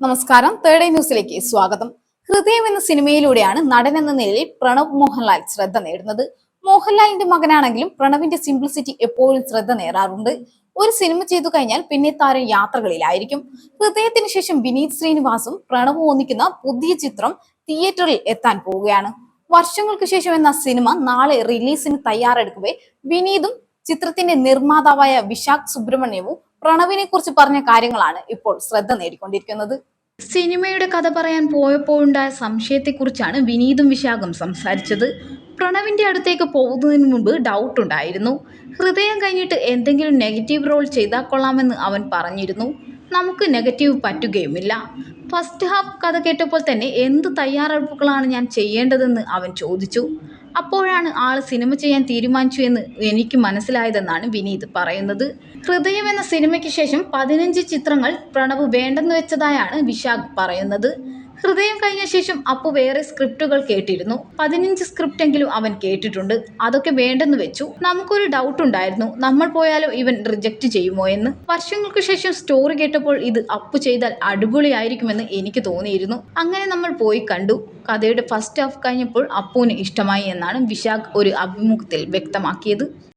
നമസ്കാരം. തേർഡ് ന്യൂസിലേക്ക് സ്വാഗതം. ഹൃദയം എന്ന സിനിമയിലൂടെയാണ് നടൻ എന്ന നിലയിൽ പ്രണവ് മോഹൻലാൽ ശ്രദ്ധ നേടുന്നത്. മോഹൻലാലിന്റെ മകനാണെങ്കിലും പ്രണവിന്റെ സിംപ്ലിസിറ്റി എപ്പോഴും ശ്രദ്ധ നേടാറുണ്ട്. ഒരു സിനിമ ചെയ്തു കഴിഞ്ഞാൽ പിന്നെ താരം യാത്രകളിലായിരിക്കും. ഹൃദയത്തിന് ശേഷം വിനീത് ശ്രീനിവാസും പ്രണവ് ഒന്നിക്കുന്ന പുതിയ ചിത്രം തിയേറ്ററിൽ എത്താൻ പോവുകയാണ്. വർഷങ്ങൾക്ക് ശേഷം എന്ന സിനിമ നാളെ റിലീസിന് തയ്യാറെടുക്കവേ വിനീതും ചിത്രത്തിന്റെ നിർമ്മാതാവായ വിശാഖ് സുബ്രഹ്മണ്യവും പ്രണവിനെ കുറിച്ച് പറഞ്ഞ കാര്യങ്ങളാണ് ഇപ്പോൾ ശ്രദ്ധ നേടിക്കൊണ്ടിരിക്കുന്നത്. സിനിമയുടെ കഥ പറയാൻ പോയപ്പോഴുണ്ടായ സംശയത്തെക്കുറിച്ചാണ് വിനീതും വിശാഖും സംസാരിച്ചത്. പ്രണവിന്റെ അടുത്തേക്ക് പോകുന്നതിന് മുമ്പ് ഡൗട്ട് ഉണ്ടായിരുന്നു. ഹൃദയം കഴിഞ്ഞിട്ട് എന്തെങ്കിലും നെഗറ്റീവ് റോൾ ചെയ്താൽ കൊള്ളാമെന്ന് അവൻ പറഞ്ഞിരുന്നു. നമുക്ക് നെഗറ്റീവ് പറ്റുകയുമില്ല. ഫസ്റ്റ് ഹാഫ് കഥ കേട്ടപ്പോൾ തന്നെ എന്ത് തയ്യാറെടുപ്പുകളാണ് ഞാൻ ചെയ്യേണ്ടതെന്ന് അവൻ ചോദിച്ചു. അപ്പോഴാണ് ആൾ സിനിമ ചെയ്യാൻ തീരുമാനിച്ചു എന്ന് എനിക്ക് മനസ്സിലായതെന്നാണ് വിനീത് പറയുന്നത്. ഹൃദയം എന്ന സിനിമയ്ക്ക് ശേഷം പതിനഞ്ച് ചിത്രങ്ങൾ പ്രണവ് വേണ്ടെന്ന് വെച്ചതായാണ് വിശാഖ് പറയുന്നത്. ഹൃദയം കഴിഞ്ഞ ശേഷം അപ്പു വേറെ സ്ക്രിപ്റ്റുകൾ കേട്ടിരുന്നു. പതിനഞ്ച് സ്ക്രിപ്റ്റ് എങ്കിലും അവൻ കേട്ടിട്ടുണ്ട്. അതൊക്കെ വേണ്ടെന്ന് വെച്ചു. നമുക്കൊരു ഡൗട്ട് ഉണ്ടായിരുന്നു. നമ്മൾ പോയാലോ ഇവൻ റിജക്റ്റ് ചെയ്യുമോ എന്ന്. വർഷങ്ങൾക്ക് ശേഷം സ്റ്റോറി കേട്ടപ്പോൾ ഇത് അപ്പു ചെയ്താൽ അടിപൊളിയായിരിക്കുമെന്ന് എനിക്ക് തോന്നിയിരുന്നു. അങ്ങനെ നമ്മൾ പോയി കണ്ടു. കഥയുടെ ഫസ്റ്റ് ഹാഫ് കഴിഞ്ഞപ്പോൾ അപ്പുവിന് ഇഷ്ടമായി എന്നാണ് വിശാഖ് ഒരു അഭിമുഖത്തിൽ വ്യക്തമാക്കിയത്.